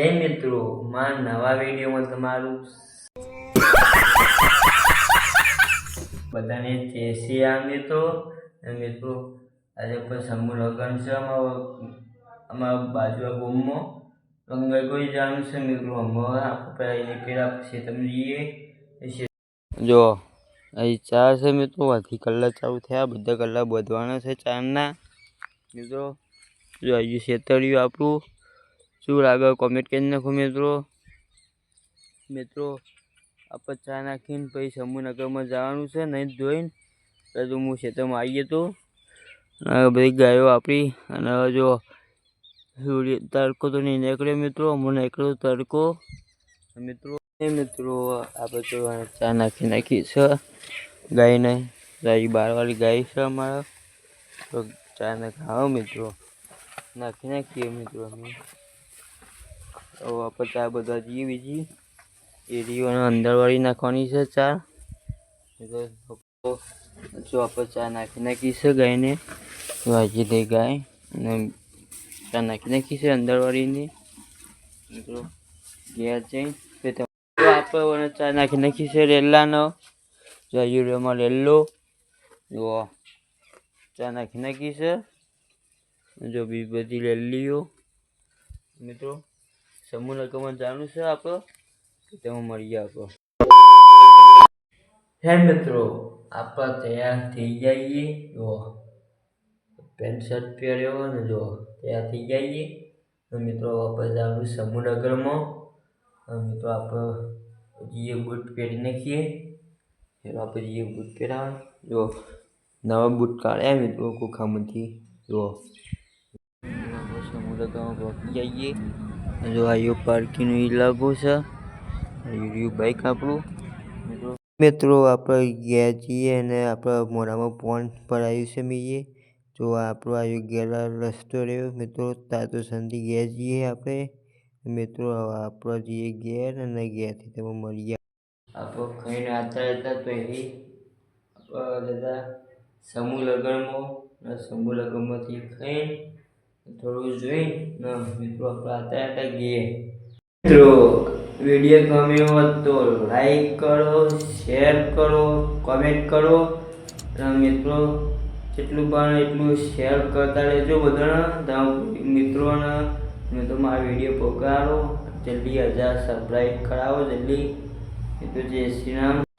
હે મિત્રો, મારા નવા વિડીયોમાં તમારું બધાને જય શ્રી રામ મિત્રો. મિત્રો, આજે પણ સમૂહ લગ્ન છે, અમારા અમારા બાજુ ગામમાં લંગર કોઈ જવાનું છે મિત્રો અમારે આપણે પહેલાં એને પહેલાં પછી તમે જઈએ. જો, અહીં ચાર છે મિત્રો, અડધી કલાક ચાલુ થયા, બધા કલાક વધવાના છે ચારના મિત્રો, જો અહીં છેતર્યું આપણું શું લાગે? કોમેન્ટ કરી નાખો મિત્રો. મિત્રો, આપણે ચા નાખીને પછી સમૂહનગરમાં જવાનું છે, નહીં જોઈને તો હું ખેતરમાં આવીએ તો. અને બધી ગાયો આપી, અને જો સૂર્ય તડકો તો નહીં નીકળ્યો મિત્રો, હમણાં નીકળ્યો તડકો. મિત્રો મિત્રો, આપણે તો ચા નાખી નાખી છે. ગાયને, ગાય બારવાળી ગાય છે અમારા. તો ચા ને મિત્રો. નાખી નાખીએ મિત્રો અમે. હવે આપણે ચા બધા જઈએ બીજી. એરીઓને અંદરવાળી નાખવાની છે ચા. જો આપણે ચા નાખી નાખી છે ગાયને, વાજી દે ગાય અને ચા નાખી નાખી છે અંદરવાળીની મિત્રો, ઘેર જઈ આપણે ચા નાખી નાખી છે રેલાનો જો યુરિયામાં લેલો જુઓ ચા નાખી નાખી છે. જો બી બધી રેલીઓ મિત્રો સમૂહ લગ્નમાં જવાનું છે આપણો તેમાં મળીએ આપણો હે મિત્રો આપણે તૈયાર થઈ જઈએ. જો, પેન્ટ શર્ટ પહેર્યો ને જો, તૈયાર થઈ જઈએ. મિત્રો આપણે જવાનું સમૂહ મિત્રો આપણે જઈએ બૂટ પહેરી નાખીએ. એનો આપણે જઈએ બૂટ પહેરાવા. જો, નવા બૂટ કાઢ્યા મિત્રો, ખોખામાંથી. જો. સમૂહ નગરમાં પહોંચી જઈએ. જો આ પાર્કિંગ લાગુ છે. યુ બાઇક આપણું. મિત્રો, આપણે ગયા છીએ અને આપણા મોઢામાં પર આવ્યું છે મીએ. જો આપણો આવ્યો ગેલા રસ્તો રહ્યો. મિત્રો, તાતો સંધી ગયા જઈએ આપણે. મિત્રો આપણો જઈએ ઘેર અને ઘેરથી તમે મળીએ આપણો ખાઈને આતા હતા આપણા દાદા સમૂહ લગ્નમાં. સમૂહ લગ્નમાંથી ખાઈને થોડું જોઈને મિત્રો આપણે હતા ઘેર મિત્રો વીડિયો ગમ્યો હોત તો લાઈક કરો શેર કરો કોમેન્ટ કરો. મિત્રો, જેટલું પણ એટલું શેર કરતા રહેજો બધાના. મિત્રોને મિત્રો મારા વીડિયો પકડાડો જલ્દી હજાર સબસ્ક્રાઈબ કરાવો, જલ્દી. મિત્રો, જય શ્રી રામ.